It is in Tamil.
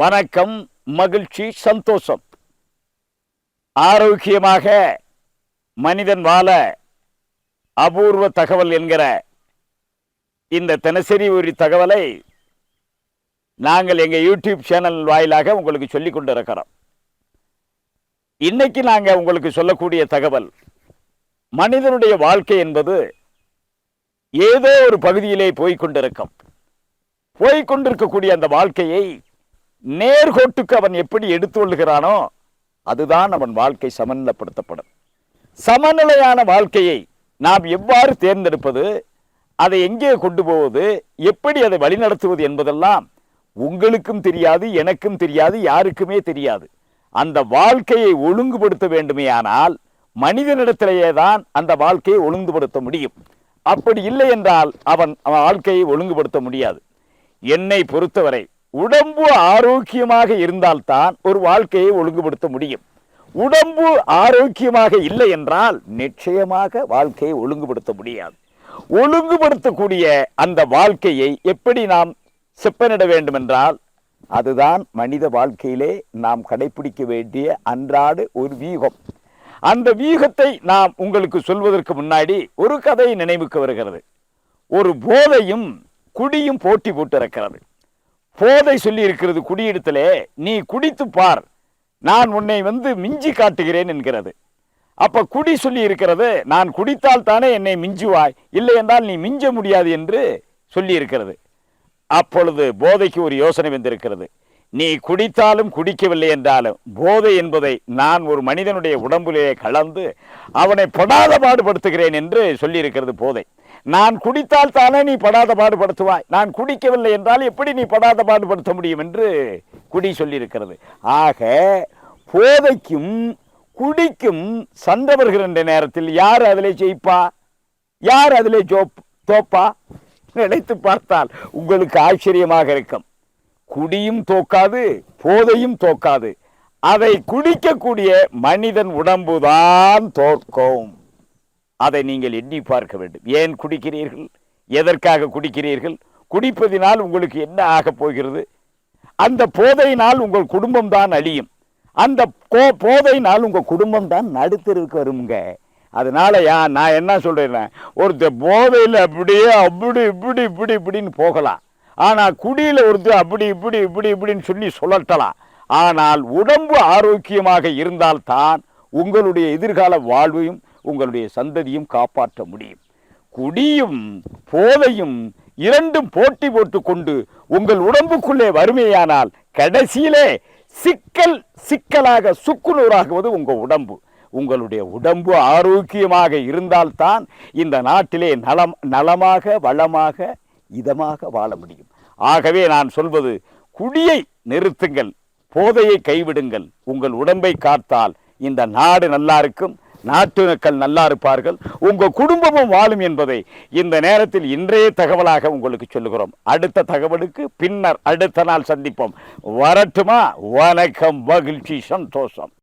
வணக்கம் மகிழ்ச்சி சந்தோஷம். ஆரோக்கியமாக மனிதன் வாழ அபூர்வ தகவல் என்கிற இந்த தினசரி ஒரு தகவலை நாங்கள் எங்கள் யூடியூப் சேனல் வாயிலாக உங்களுக்கு சொல்லிக் கொண்டிருக்கிறோம். இன்னைக்கு நாங்கள் உங்களுக்கு சொல்லக்கூடிய தகவல் மனிதனுடைய வாழ்க்கை என்பது ஏதோ ஒரு பகுதியிலே போய்கொண்டிருக்கும் போய்கொண்டிருக்கக்கூடிய அந்த வாழ்க்கையை நேர்கோட்டுக்கு அவன் எப்படி எடுத்துக்கொள்கிறானோ அதுதான் அவன் வாழ்க்கை சமநிலைப்படுத்தப்படும். சமநிலையான வாழ்க்கையை நாம் எவ்வாறு தேர்ந்தெடுப்பது அதை எங்கே கொண்டு போவது எப்படி அதை வழிநடத்துவது என்பதெல்லாம் உங்களுக்கும் தெரியாது எனக்கும் தெரியாது யாருக்குமே தெரியாது. அந்த வாழ்க்கையை ஒழுங்குபடுத்த வேண்டுமேயானால் மனிதனிடத்திலேயே தான் அந்த வாழ்க்கையை ஒழுங்குபடுத்த முடியும். அப்படி இல்லை என்றால் அவன் அவன் வாழ்க்கையை ஒழுங்குபடுத்த முடியாது. என்னை பொறுத்தவரை உடம்பு ஆரோக்கியமாக இருந்தால்தான் ஒரு வாழ்க்கையை ஒழுங்குபடுத்த முடியும். உடம்பு ஆரோக்கியமாக இல்லை என்றால் நிச்சயமாக வாழ்க்கையை ஒழுங்குபடுத்த முடியாது. ஒழுங்குபடுத்தக்கூடிய அந்த வாழ்க்கையை எப்படி நாம் செப்பனிட வேண்டும் என்றால் அதுதான் மனித வாழ்க்கையிலே நாம் கடைபிடிக்க வேண்டிய அன்றாடு ஒரு வீகம். அந்த வீகத்தை நாம் உங்களுக்கு சொல்வதற்கு முன்னாடி ஒரு கதை நினைவுக்கு வருகிறது. ஒரு போதையும் குடியும் போட்டி போட்டு இருக்கிறது போதை சொல்லி இருக்கிறது குடியிடத்திலே நீ குடித்து பார். நான் உன்னை வந்து மிஞ்சி காட்டுகிறேன் என்கிறது. அப்ப குடி சொல்லி இருக்கிறது நான் குடித்தால் தானே என்னை மிஞ்சுவாய். இல்லை என்றால் நீ மிஞ்ச முடியாது என்று சொல்லி இருக்கிறது அப்பொழுது போதைக்கு ஒரு யோசனை வந்திருக்கிறது. நீ குடித்தாலும் குடிக்கவில்லை என்றாலும் போதை என்பதை நான் ஒரு மனிதனுடைய உடம்பிலே கலந்து அவனை படாத பாடுபடுத்துகிறேன் என்று சொல்லியிருக்கிறது போதை. நான் குடித்தால் தானே நீ படாத பாடுபடுத்துவாய். நான் குடிக்கவில்லை என்றால் எப்படி நீ படாத பாடுபடுத்த முடியும் என்று குடி சொல்லியிருக்கிறது. ஆக போதைக்கும் குடிக்கும் சண்டை வருகின்ற நேரத்தில் யார் அதிலே ஜெயிப்பா? யார் அதிலே ஜோப் தோப்பா? நினைத்து பார்த்தால் உங்களுக்கு ஆச்சரியமாக இருக்கும். குடியும் தோக்காது போதையும் தோக்காது. அதை குடிக்கக்கூடிய மனிதன் உடம்புதான் தோற்கும். அதை நீங்கள் எண்ணி பார்க்க வேண்டும். ஏன் குடிக்கிறீர்கள்? எதற்காக குடிக்கிறீர்கள்? குடிப்பதினால் உங்களுக்கு என்ன ஆகப் போகிறது? அந்த போதையினால் உங்கள் குடும்பம் தான் அழியும். அந்த கோ- போதையினால் உங்கள் குடும்பம் தான் நடுத்தருக்கு வருங்க அதனால யா நான் என்ன சொல்கிறேன் ஒருத்தர் போதையில் அப்படியே அப்படி இப்படி இப்படி இப்படின்னு போகலாம். ஆனால் குடியில் ஒருத்தர் அப்படி இப்படி இப்படி இப்படின்னு சொல்லி சொல்லட்டலாம் ஆனால் உடம்பு ஆரோக்கியமாக இருந்தால்தான் உங்களுடைய எதிர்கால வாழ்வையும் உங்களுடைய சந்ததியும் காப்பாற்ற முடியும். குடியும் போதையும் இரண்டும் போட்டி போட்டு கொண்டு உங்கள் உடம்புக்குள்ளே வறுமையானால் கடைசியிலே சிக்கல் சிக்கலாக சுக்குநூறாகுவது உங்கள் உடம்பு. உங்களுடைய உடம்பு ஆரோக்கியமாக இருந்தால்தான் இந்த நாட்டிலே நலம் நலமாக வளமாக இதமாக வாழ முடியும். ஆகவே நான் சொல்வது குடியை நிறுத்துங்கள் போதையை கைவிடுங்கள். உங்கள் உடம்பை காத்தால் இந்த நாடு நல்லா இருக்கும். நாட்டு மக்கள் நல்லா இருப்பார்கள். உங்கள் குடும்பமும் வாழும் என்பதை இந்த நேரத்தில் இன்றைய தகவலாக உங்களுக்கு சொல்லுகிறோம். அடுத்த தகவலுக்கு பின்னர் அடுத்த நாள் சந்திப்போம். வரட்டுமா? வணக்கம் மகிழ்ச்சி சந்தோஷம்.